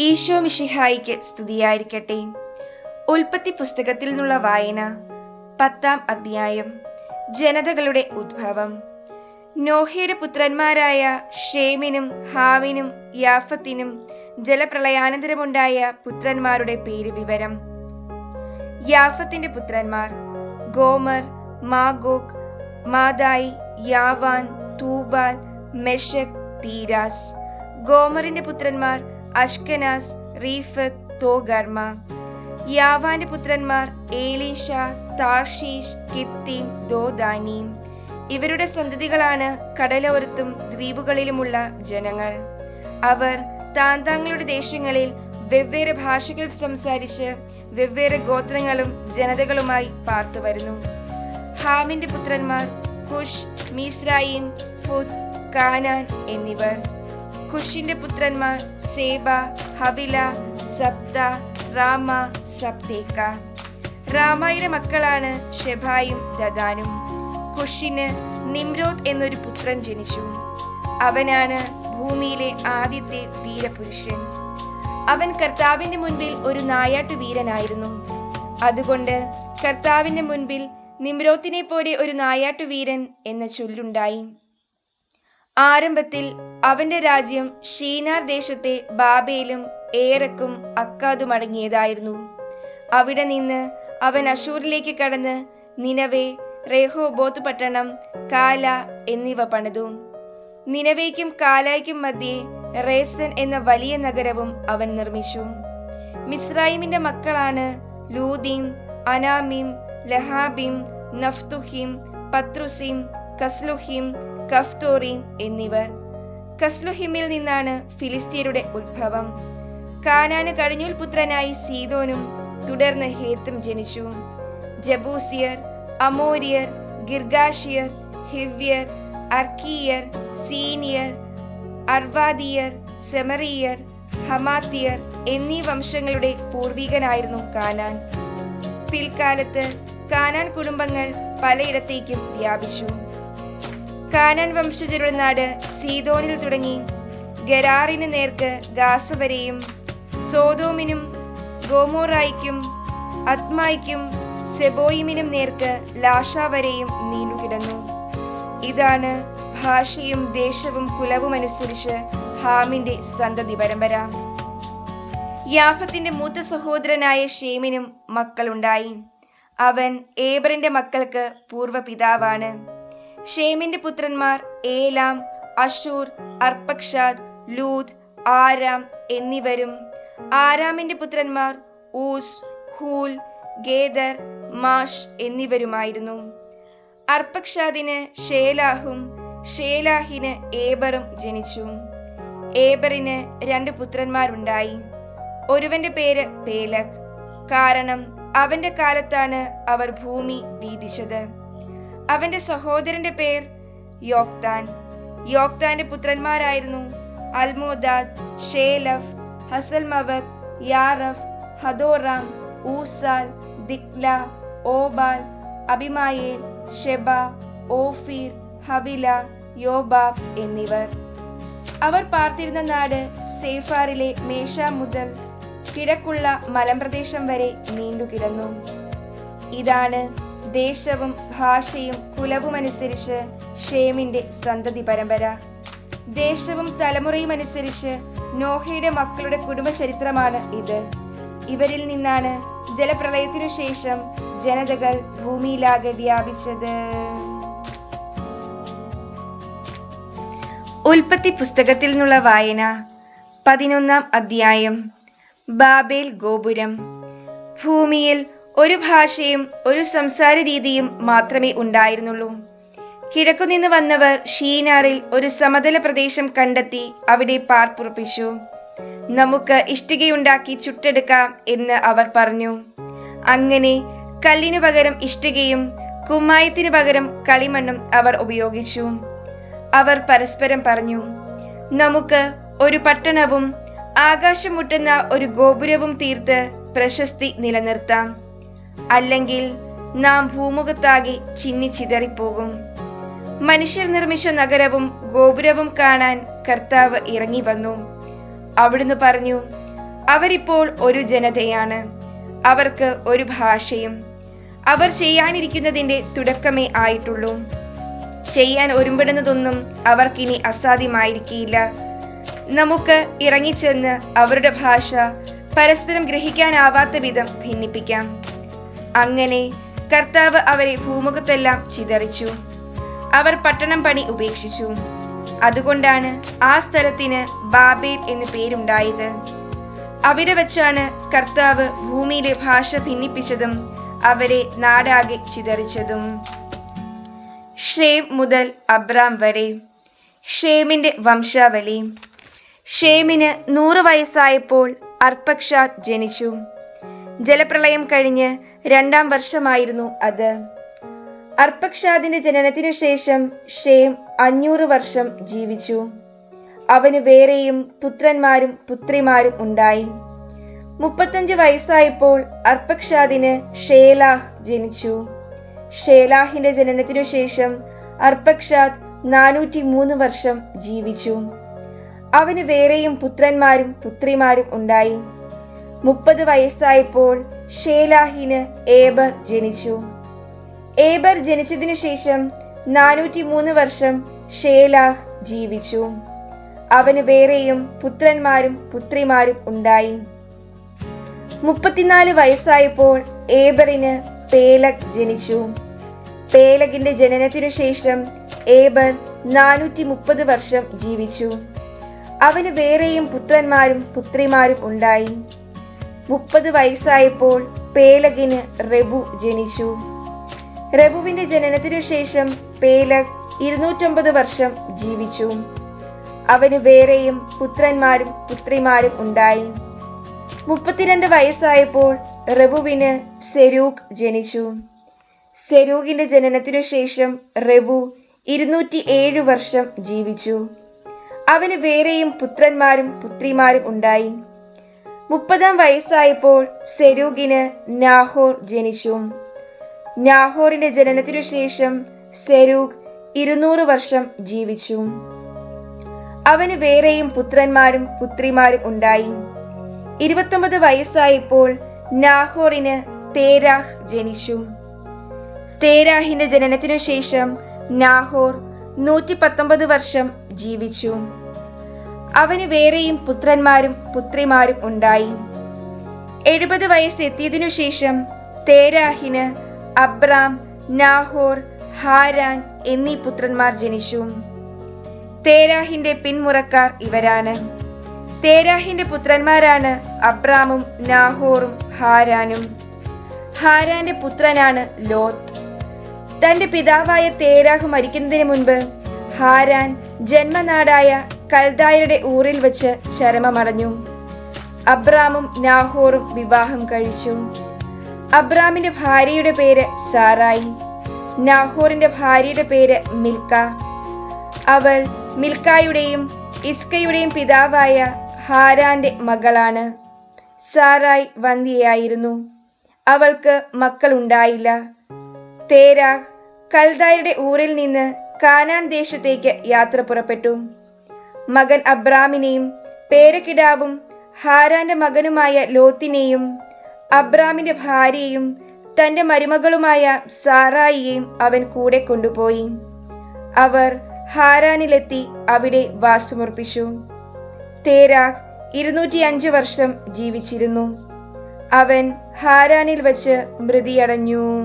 ഈശോ മിഷിഹായിക്ക് സ്തുതിയായിരിക്കട്ടെ. ഉൽപ്പത്തി പുസ്തകത്തിൽ നിന്നുള്ള വായന പത്താം അധ്യായം ജനതകളുടെ ഉദ്ഭവം. നോഹയുടെ പുത്രന്മാരായ ഷേമിനും ഹാവിനും യാഫത്തിനും ജലപ്രളയാനന്തരമുണ്ടായ പുത്രന്മാരുടെ പേര് വിവരം. യാഫത്തിന്റെ പുത്രന്മാർ ഗോമർ മാഗോക് മാതായി യാവാൻ തൂബാൽ മെഷക് തീരാസ്. ഗോമറിന്റെ പുത്രന്മാർ അഷ്കനാസ് റീഫത്ത് തോഗർമ. യാവാന്റെ പുത്രന്മാർ ഏലീഷ താർഷീഷ് കിത്തീം ദോദാനീം. ഇവരുടെ സന്തതികളാണ് കടലോരത്തും ദ്വീപുകളിലുമുള്ള ജനങ്ങൾ. അവർ താന്താങ്ങളുടെ ദേശങ്ങളിൽ വെവ്വേറെ ഭാഷകൾ സംസാരിച്ച് വെവ്വേറെ ഗോത്രങ്ങളും ജനതകളുമായി പാർത്തു വരുന്നു. ഹാമിന്റെ പുത്രന്മാർ കുഷ് മീസ്രായിൻ ഫുദ് കാനാൻ എന്നിവർ. കുഷിന്റെ പുത്രന്മാർ സേബ ഹബില സപ്ത റാമ സപ്തേക്ക റാമയുടെ മക്കളാണ് ഷെബായും ദദാനും. കുഷിന് നിമ്രോദ് എന്നൊരു പുത്രൻ ജനിച്ചു. അവനാണ് ഭൂമിയിലെ ആദ്യത്തെ വീരപുരുഷൻ. അവൻ കർത്താവിന്റെ മുൻപിൽ ഒരു നായാട്ടു വീരനായിരുന്നു. അതുകൊണ്ട് കർത്താവിന്റെ മുൻപിൽ നിമ്രോത്തിനെ പോലെ ഒരു നായാട്ടു വീരൻ എന്ന ചൊല്ലുണ്ടായി. ആരംഭത്തിൽ അവന്റെ രാജ്യം ഷീനാർ ദേശത്തെ ബാബേലും ഏറക്കും അക്കാദും അടങ്ങിയതായിരുന്നു. അവിടെ നിന്ന് അവൻ അഷൂരിലേക്ക് കടന്ന് നിനവേ റേഹോബോത്ത് പട്ടണം കാല എന്നിവ പണിതു. നിനവേക്കും കാലായ്ക്കും മധ്യേ റേസൻ എന്ന വലിയ നഗരവും അവൻ നിർമ്മിച്ചു. മിസ്രൈമിന്റെ മക്കളാണ് ലൂദീം അനാമീം ലഹാബീം നഫ്തുഹിം പത്രുസിം കസ്ലുഹിം കഫ്തോറീം എന്നിവർ. കസ്ലുഹിമിൽ നിന്നാണ് ഫിലിസ്തീനയുടെ ഉത്ഭവം. കാനാന് കഴിഞ്ഞൂൽ പുത്രനായി സീതോനും തുടർന്ന് ഹേത്തും ജനിച്ചു. ജബൂസിയർ അമോരിയർ ഗിർഗാഷിയർ ഹിവ്യർ അർക്കീയർ സീനിയർ അർവാദിയർ സെമറിയർ ഹമാത്തിയർ എന്നീ വംശങ്ങളുടെ പൂർവികനായിരുന്നു കാനാൻ. പിൽക്കാലത്ത് കാനാൻ കുടുംബങ്ങൾ പലയിടത്തേക്കും വ്യാപിച്ചു. കാനാൻ വംശജരുടെ നാട് സീതോനിൽ തുടങ്ങി. ഗരാറിന് നേർക്ക് ഗാസ വരെയും സോതോമിനും ഗോമോറായിക്കും അത്മായിക്കും സെബോയിമിനും നേർക്ക് ലാഷ വരെയും നീണ്ടുകിടന്നു ഇതാണ് ഭാഷയും ദേശവും കുലവും അനുസരിച്ച് ഹാമിന്റെ സന്തതി പരമ്പര യാഫത്തിന്റെ മൂത്ത സഹോദരനായ ഷേമിനും മക്കളുണ്ടായി. അവൻ ഏബറിന്റെ മക്കൾക്ക് പൂർവപിതാവാണ്. ഷേമിന്റെ പുത്രന്മാർ Elam Ashur Arpachshad Lud Aram എന്നിവരും. ആരാമിന്റെ പുത്രന്മാർ ഊസ് ഹൂൽ ഗേദർ മാഷ് എന്നിവരുമായിരുന്നു. അർപ്പക്ഷാദിന് ഷേലാഹും ഷേലാഹിന് ഏബറും ജനിച്ചു. ഏബറിന് രണ്ട് പുത്രന്മാരുണ്ടായി. ഒരുവന്റെ പേര് പേലക്. കാരണം അവന്റെ കാലത്താണ് അവർ ഭൂമി വീതിച്ചത്. അവന്റെ സഹോദരന്റെ പേർ യോക്താൻ. യോക്താന്റെ പുത്രന്മാരായിരുന്നു അൽമോദാദ് ഷേലഫ് ഹസൽമവത് യാറഫ് ഹദോറാം ഊസാൽ ദിക്ല ഓബാൽ അബിമായേൽ ഷെബ ഓഫീർ ഹവില യോബാബ് എന്നിവർ. അവർ പാർത്തിരുന്ന നാട് സേഫാറിലെ മേഷ മുതൽ കിഴക്കുള്ള മലമ്പ്രദേശം വരെ നീണ്ടുകിടന്നു. ഇതാണ് ദേശവും ഭാഷയും കുലവുമനുസരിച്ച് ഷേമിന്റെ സന്തതി പരമ്പര. ദേശവും തലമുറയും അനുസരിച്ച് നോഹയുടെ മക്കളുടെ കുടുംബചരിത്രമാണ് ഇത്. ഇവരിൽ നിന്നാണ് ജലപ്രളയത്തിനു ശേഷം ജനതകൾ ഭൂമിയിലാകെ വ്യാപിച്ചത്. ഉൽപ്പത്തി പുസ്തകത്തിൽ നിന്നുള്ള വായന പതിനൊന്നാം അധ്യായം ബാബേൽ ഗോപുരം. ഭൂമിയിൽ ഒരു ഭാഷയും ഒരു സംസാര രീതിയും മാത്രമേ ഉണ്ടായിരുന്നുള്ളൂ. കിഴക്കുനിന്ന് വന്നവർ ഷീനാറിൽ ഒരു സമതല പ്രദേശം കണ്ടെത്തി അവിടെ പാർപ്പുറപ്പിച്ചു. നമുക്ക് ഇഷ്ടികയുണ്ടാക്കി ചുട്ടെടുക്കാം എന്ന് അവർ പറഞ്ഞു. അങ്ങനെ കല്ലിനു പകരം ഇഷ്ടികയും കുമ്മായത്തിനു പകരം കളിമണ്ണും അവർ ഉപയോഗിച്ചു. അവർ പരസ്പരം പറഞ്ഞു നമുക്ക് ഒരു പട്ടണവും ആകാശം മുട്ടുന്ന ഒരു ഗോപുരവും തീർത്ത് പ്രശസ്തി നിലനിർത്താം. അല്ലെങ്കിൽ നാം ഭൂമുഖത്താകെ ചിന്നിച്ചിതറിപ്പോകും മനുഷ്യർ നിർമ്മിച്ച നഗരവും ഗോപുരവും കാണാൻ കർത്താവ് ഇറങ്ങി വന്നു. അവിടുന്ന് പറഞ്ഞു അവരിപ്പോൾ ഒരു ജനതയാണ്. അവർക്ക് ഒരു ഭാഷയും അവർ ചെയ്യാനിരിക്കുന്നതിന്റെ തുടക്കമേ ആയിട്ടുള്ളൂ. ചെയ്യാൻ ഒരുമ്പെടുന്നതൊന്നും അവർക്കിനി അസാധ്യമായിരിക്കില്ല നമുക്ക് ഇറങ്ങിച്ചെന്ന് അവരുടെ ഭാഷ പരസ്പരം ഗ്രഹിക്കാനാവാത്ത വിധം ഭിന്നിപ്പിക്കാം. അങ്ങനെ കർത്താവ് അവരെ ഭൂമുഖത്തെല്ലാം ചിതറിച്ചു. അവർ പട്ടണം പണി ഉപേക്ഷിച്ചു. അതുകൊണ്ടാണ് ആ സ്ഥലത്തിന് ബാബേൽ എന്ന് പേരുണ്ടായത്. അവിടെ വച്ചാണ് കർത്താവ് ഭൂമിയിലെ ഭാഷ ഭിന്നിപ്പിച്ചതും അവരെ നാടാകെ ചിതറിച്ചതും. ഷേം മുതൽ അബ്രാം വരെ. ഷേമിന്റെ വംശാവലി. ഷേമിന് നൂറ് വയസ്സായപ്പോൾ അർപ്പക്ഷാദ് ജനിച്ചു. ജലപ്രളയം കഴിഞ്ഞ് രണ്ടാം വർഷമായിരുന്നു അത്. അർപ്പക്ഷാദിന്റെ ജനനത്തിനു ശേഷം ഷേം അഞ്ഞൂറ് വർഷം ജീവിച്ചു. അവന് വേറെയും പുത്രന്മാരും പുത്രിമാരും ഉണ്ടായി. മുപ്പത്തഞ്ച് വയസ്സായപ്പോൾ അർപ്പക്ഷാദിന് ഷേലാഹ് ജനിച്ചു. ഷേലാഹിന്റെ ജനനത്തിനു ശേഷം അർപ്പക്ഷാദ് നാനൂറ്റി മൂന്ന് വർഷം ജീവിച്ചു. അവന് വേറെയും പുത്രന്മാരും പുത്രിമാരും ഉണ്ടായി. മുപ്പത് വയസ്സായപ്പോൾ ഷേലാഹിന് ഏബർ ജനിച്ചു. ഏബർ ജനിച്ചതിനു ശേഷം നാനൂറ്റി മൂന്ന് വർഷം ഷേലാഹ് ജീവിച്ചു. അവന് വേറെയും പുത്രന്മാരും പുത്രിമാരും ഉണ്ടായി. മുപ്പത്തിനാല് വയസ്സായപ്പോൾ ഏബറിന് പേലഗ് ജനിച്ചു. പേലഗിന്റെ ജനനത്തിനു ശേഷം ഏബർ നാനൂറ്റി മുപ്പത് വർഷം ജീവിച്ചു. അവന് വേറെയും പുത്രന്മാരും പുത്രിമാരും ഉണ്ടായി. മുപ്പത് വയസ്സായപ്പോൾ പേലകിന് റെബു ജനിച്ചു. റബുവിന്റെ ജനനത്തിനു ശേഷം പേലക് ഇരുന്നൂറ്റൊമ്പത് വർഷം ജീവിച്ചു. അവന് വേറെയും പുത്രന്മാരും പുത്രിമാരും ഉണ്ടായി. മുപ്പത്തിരണ്ട് വയസ്സായപ്പോൾ റബുവിന് സെരൂഖ് ജനിച്ചു. സെരൂഖിന്റെ ജനനത്തിനു ശേഷം റബു ഇരുന്നൂറ്റി ഏഴ് വർഷം ജീവിച്ചു. അവന് വേറെയും പുത്രന്മാരും പുത്രിമാരും ഉണ്ടായി. മുപ്പതാം വയസ്സായപ്പോൾ സെരൂഗിന് നാഹോർ ജനിച്ചു. നാഹോറിന്റെ ജനനത്തിനു ശേഷം സെരൂഗ് ഇരുന്നൂറ് വർഷം ജീവിച്ചു. അവന് വേറെയും പുത്രന്മാരും പുത്രിമാരും ഉണ്ടായി. ഇരുപത്തൊമ്പത് വയസ്സായപ്പോൾ നാഹോറിന് തേരാഹ് ജനിച്ചു. തേരാഹിന്റെ ജനനത്തിനു ശേഷം നാഹോർ നൂറ്റി പത്തൊമ്പത് വർഷം ജീവിച്ചു. അവന് വേറെയും പുത്രന്മാരും പുത്രിമാരും ഉണ്ടായി. എഴുപത് വയസ്സെത്തിയതിനു ശേഷം തേരാഹിന് അബ്രാം നാഹോർ ഹാരാൻ എന്നീ പുത്രന്മാർ ജനിച്ചു. തേരാഹിന്റെ പിന്മുറക്കാർ ഇവരാണ്. തേരാഹിന്റെ പുത്രന്മാരാണ് അബ്രാമും നാഹോറും ഹാരാനും. ഹാരാന്റെ പുത്രനാണ് ലോത്ത്. തന്റെ പിതാവായ തേരാഹ് മരിക്കുന്നതിന് മുൻപ് ഹാരാൻ ജന്മനാടായ കൽദായരുടെ ഊറിൽ വെച്ച് ചരമമടഞ്ഞു അബ്രാമും നാഹോറും വിവാഹം കഴിച്ചു. അബ്രാമിന്റെ ഭാര്യയുടെ പേര് സാറായി. നാഹോറിന്റെ ഭാര്യയുടെ പേര് മിൽക്ക. അവൾ മിൽക്കായുടെയും ഇസ്കയുടെയും പിതാവായ ഹാരാന്റെ മകളാണ്. സാറായി വന്ധ്യയായിരുന്നു. അവൾക്ക് മക്കളുണ്ടായില്ല. തേരാ കൽദായുടെ ഊരിൽ നിന്ന് കാനാൻ ദേശത്തേക്ക് യാത്ര പുറപ്പെട്ടു. മകൻ അബ്രാമിനെയും പേരക്കിടാവും ഹാരാന്റെ മകനുമായ ലോത്തിനെയും അബ്രാമിന്റെ ഭാര്യയും തന്റെ മരുമകളുമായ സാറായിയെയും അവൻ കൂടെ കൊണ്ടുപോയി. അവർ ഹാരാനിലെത്തി അവിടെ വാസമുറപ്പിച്ചു. തേരാഖ് ഇരുന്നൂറ്റി അഞ്ച് വർഷം ജീവിച്ചിരുന്നു. അവൻ ഹാരാനിൽ വച്ച് മൃതിയടഞ്ഞു.